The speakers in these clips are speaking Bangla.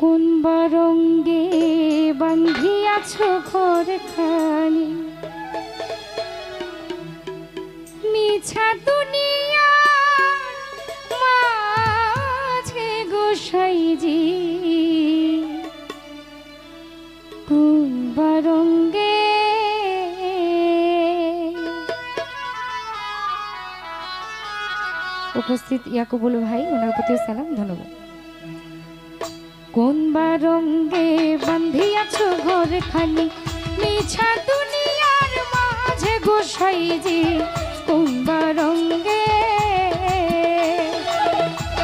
কোন বারঙ্গে বান্ধিয়াছ ঘর খানি মিছা দুনিয়া মাঝে গোসাইজি কোন বারঙ্গে উপস্থিত ইয়াকুবুল ভাই, ওনার প্রতিও সালাম, ধন্যবাদ। কোন বারঙ্গে বান্ধিয়াছ ঘর খানি মিছা দুনিয়ার মাঝে গোসাই যে কোন বারঙ্গে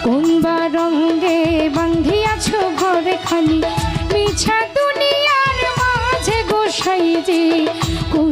কোন বারঙ্গে বান্ধিয়াছ ঘর খানি মিছা দুনিয়ার মাঝে গোসাই যে কোন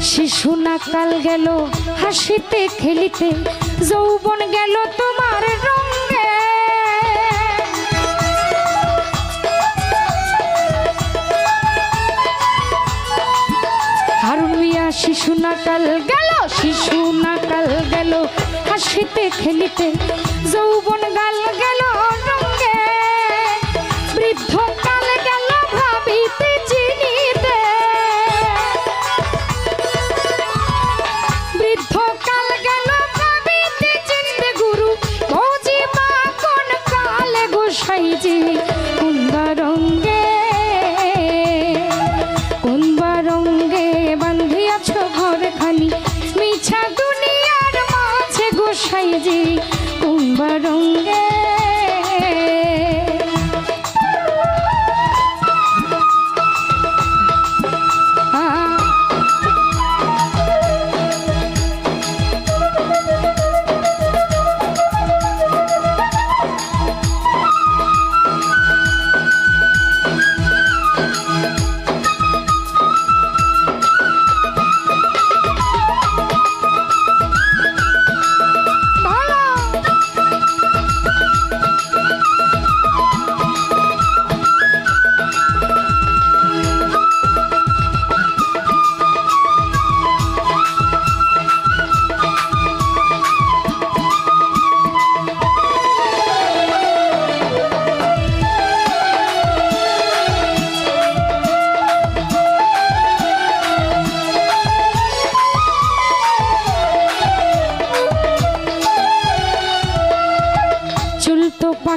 শিশু না কাল গেল, হাসিতে খেলিতে যৌবন গেল তোমার রঙে। হারুন মিয়া, শিশু না কাল গেল, শিশু না কাল গেল, হাসিতে খেলিতে যৌবন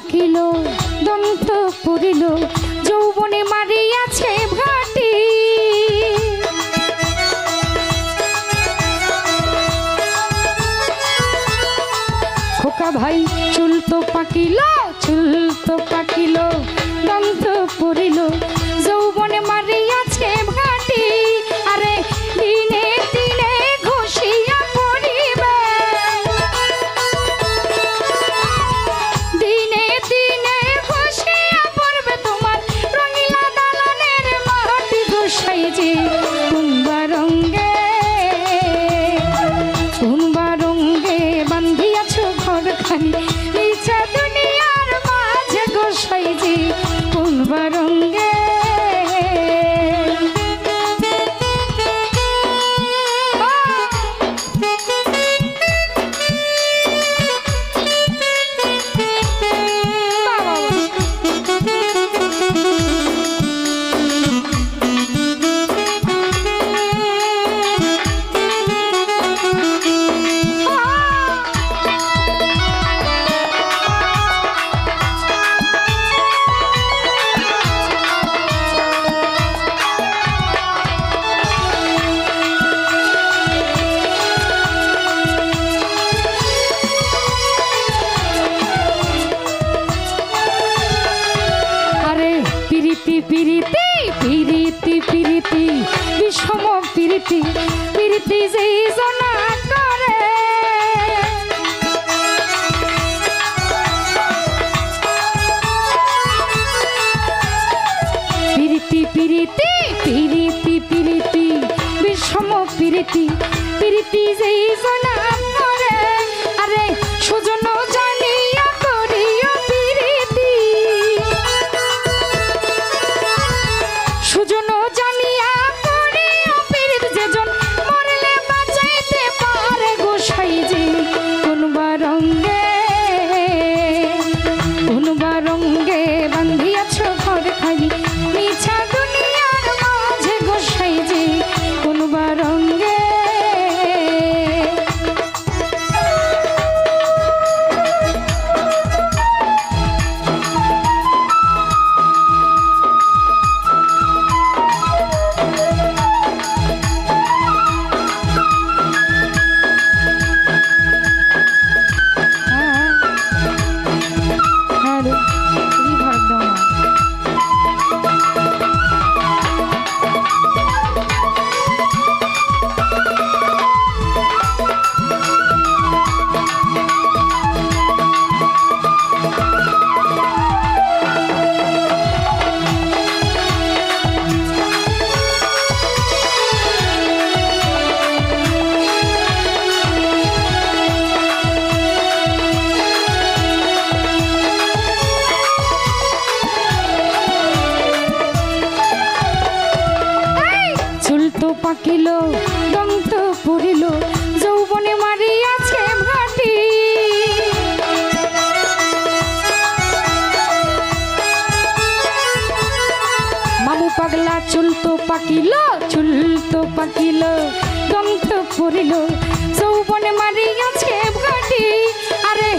থাকিল দন্ত পড়িল যৌবনে মারিয়াছে ভাটি। খোকা ভাই চুলতো পাকিল, চুল তো পাকিল, দন্ত পড়িল যৌবনে মারি পাকিল চুল তো পাকিল দন্ত পড়িল চৌবন মারি আছে ঘটি। আরে